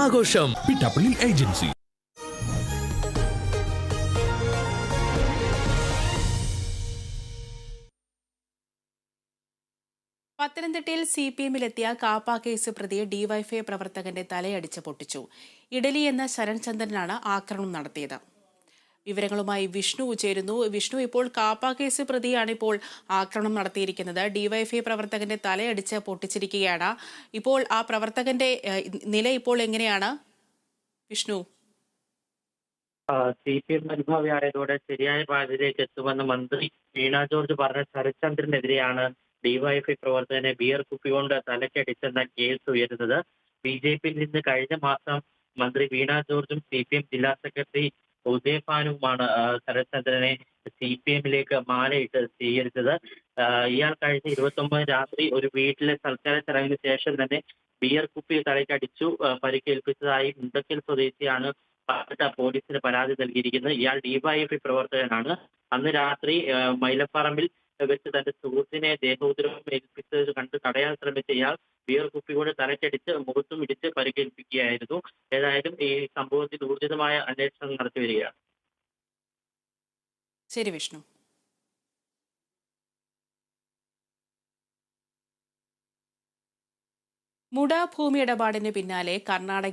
ആഘോഷം. പിട്ടപ്പള്ളി ഏജൻസി. പത്തനംതിട്ടയിൽ C P എമ്മിലെത്തിയ കാപ്പ കേസ് പ്രതിയെ ഡിവൈഫൈ പ്രവർത്തകന്റെ തലയടിച്ച് പൊട്ടിച്ചു. ഇഡലി എന്ന ശരൺചന്ദ്രനാണ് ആക്രമണം നടത്തിയത്. വിവരങ്ങളുമായി വിഷ്ണു ചേരുന്നു. വിഷ്ണു ഇപ്പോൾ കാപ്പ കേസ് പ്രതിയാണ് ഇപ്പോൾ ആക്രമണം നടത്തിയിരിക്കുന്നത്. ഡിവൈഎഫ്ഐ പ്രവർത്തകന്റെ തലയടിച്ച് പൊട്ടിച്ചിരിക്കുകയാണ്. ഇപ്പോൾ ആ പ്രവർത്തകന്റെ നില ഇപ്പോൾ എങ്ങനെയാണ്? വിഷ്ണു. സി പി എം അനുഭാവി ആയതോടെ ശരിയായ പാതയിലേക്ക് എത്തുമെന്ന് മന്ത്രി വീണ ജോർജ് പറഞ്ഞ ശരത്ചന്ദ്രനെതിരെയാണ് ഡിവൈഎഫ്ഐ പ്രവർത്തകനെ ബിയർ കുപ്പി കൊണ്ട് തലക്കടിച്ചെന്ന കേസ് ഉയരുന്നത്. ബി ജെ പിയിൽ നിന്ന് കഴിഞ്ഞ മാസം മന്ത്രി വീണ ജോർജും സി പി എം ജില്ലാ സെക്രട്ടറി ഉദയഭാനുവുമാണ് ശരത്ചന്ദ്രനെ സി പി എമ്മിലേക്ക് മാലയിട്ട് സ്വീകരിച്ചത്. ഇയാൾ കഴിഞ്ഞ ഇരുപത്തി ഒമ്പത് രാത്രി ഒരു വീട്ടിലെ സൽക്കാര ചടങ്ങിന് ശേഷം തന്നെ ബിയർ കുപ്പി തലയ്ക്കടിച്ചു പരിക്കേൽപ്പിച്ചതായി മുണ്ടക്കൽ സ്വദേശിയാണ് പത്തനംതിട്ട പോലീസിന് പരാതി നൽകിയിരിക്കുന്നത്. ഇയാൾ ഡിവൈഎഫ്ഐ പ്രവർത്തകനാണ്. അന്ന് രാത്രി മൈലപ്പറമ്പിൽ വെച്ച് തന്റെ സുഹൃത്തിനെ ദേഹോദ്രവം ഏൽപ്പിച്ചത് കണ്ട് തടയാൻ ശ്രമിച്ച ഇയാൾ ബിയർ കുപ്പി കൊണ്ട് തലക്കടിച്ച് മുഖത്തും ഇടിച്ച് പരിക്കേൽപ്പിക്കുകയായിരുന്നു. ഏതായാലും ഈ സംഭവത്തിൽ ഊർജിതമായ അന്വേഷണം നടത്തി വരികയാണ്. ശരി വിഷ്ണു. മുട ഭൂമി ഇടപാടിന് പിന്നാലെ കർണാടക